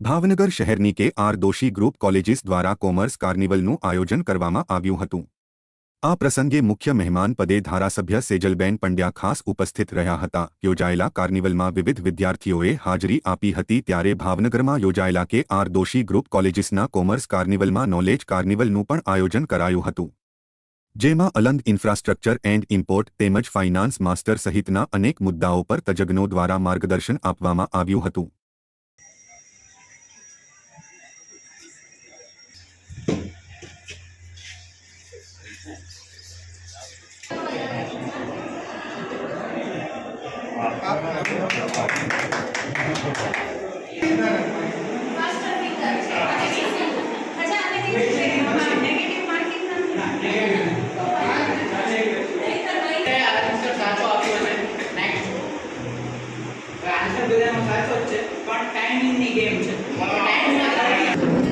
ભાવનગર શહેરની K R Doshi group colleges દ્વારા commerce કાર્નિવલનું આયોજન કરવામાં આવ્યું હતું. આ પ્રસંગે મુખ્ય મહેમાન પદે ધારાસભ્ય સેજલબેન પંડ્યા ખાસ ઉપસ્થિત રહ્યા હતા. યોજાયેલા કાર્નિવલમાં વિવિધ વિદ્યાર્થીઓએ હાજરી આપી હતી ત્યારે ભાવનગરમાં યોજાયેલા કે આર દોશી ગ્રુપ કોલેજીસના કોમર્સ કાર્નિવલમાં નોલેજ કાર્નિવલનું પણ આયોજન કરાયું હતું. જેમાં અલંગ ઇન્ફ્રાસ્ટ્રક્ચર એન્ડ ઇમ્પોર્ટ તેમજ ફાઇનાન્સ માસ્ટર સહિતના અનેક મુદ્દાઓ પર તજજ્ઞો દ્વારા માર્ગદર્શન આપવામાં આવ્યું હતું. આન્સર સાચો આપ્યો છે નેક્સ્ટ આન્સર બધાનો સાચો જ છે પણ ટાઈમિંગની ગેમ છે ટાઈમ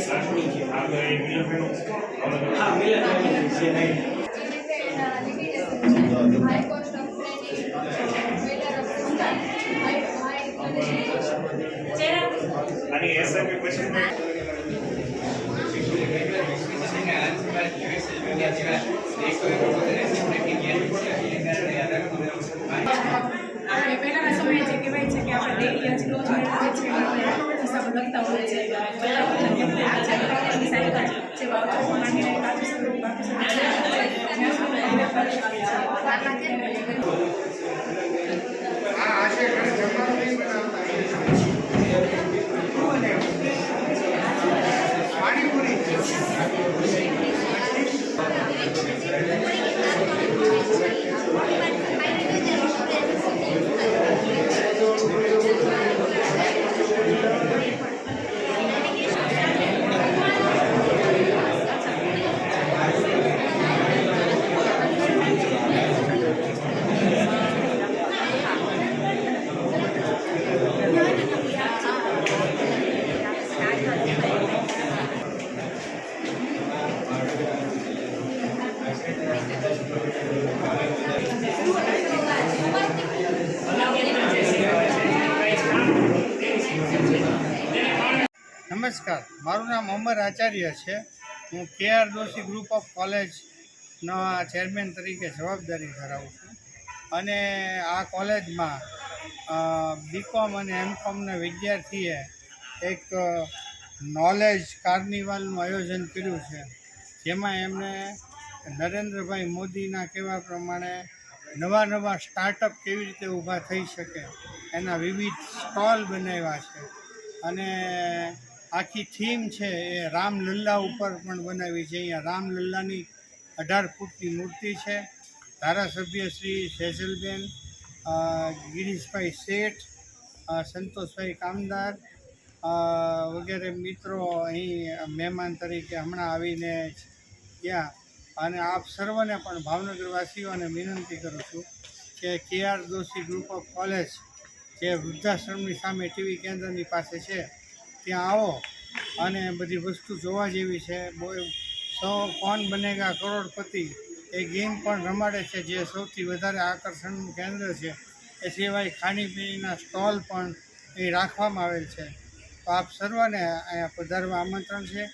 વિશે થોડી છે હા મિલન. છે નહીં high cost of નમસ્કાર. મારું નામ અમર આચાર્ય છે. હું K R Doshi group of કોલેજના ચેરમેન તરીકે જવાબદારી ધરાવું છું. અને આ કોલેજમાં બીકોમ અને એમકોમના વિદ્યાર્થીએ એક નોલેજ કાર્નિવલનું આયોજન કર્યું છે. જેમાં એમણે નરેન્દ્રભાઈ મોદીના કહેવા પ્રમાણે નવા નવા સ્ટાર્ટઅપ કેવી રીતે ઊભા થઈ શકે, એના વિવિધ સ્ટોલ બનાવ્યા છે. અને આખી થીમ છે એ રામલલ્લા ઉપર પણ બનાવી છે. અહીંયા રામલલ્લાની અઢાર ફૂટની મૂર્તિ છે. ધારાસભ્ય શ્રી સેજલબેન ગિરીશભાઈ શેઠ સંતોષભાઈ કામદાર વગેરે મિત્રો અહીં મહેમાન તરીકે હમણાં આવીને ગયા. અને આપ સર્વને પણ ભાવનગરવાસીઓને વિનંતી કરું છું કે K R Doshi group of college જે વૃદ્ધાશ્રમની સામે ટીવી કેન્દ્રની પાસે છે, ત્યાં આવો અને બધી વસ્તુ જોવા જેવી છે. સો કોણ બનેગા કરોડપતિ. એ ગેમ પણ રમાડે છે, જે સૌથી વધારે આકર્ષણનું કેન્દ્ર છે. એ સિવાય ખાણીપીણીના સ્ટોલ પણ એ રાખવામાં આવેલ છે. તો આપ સર્વને અહીંયા પધારવા આમંત્રણ છે.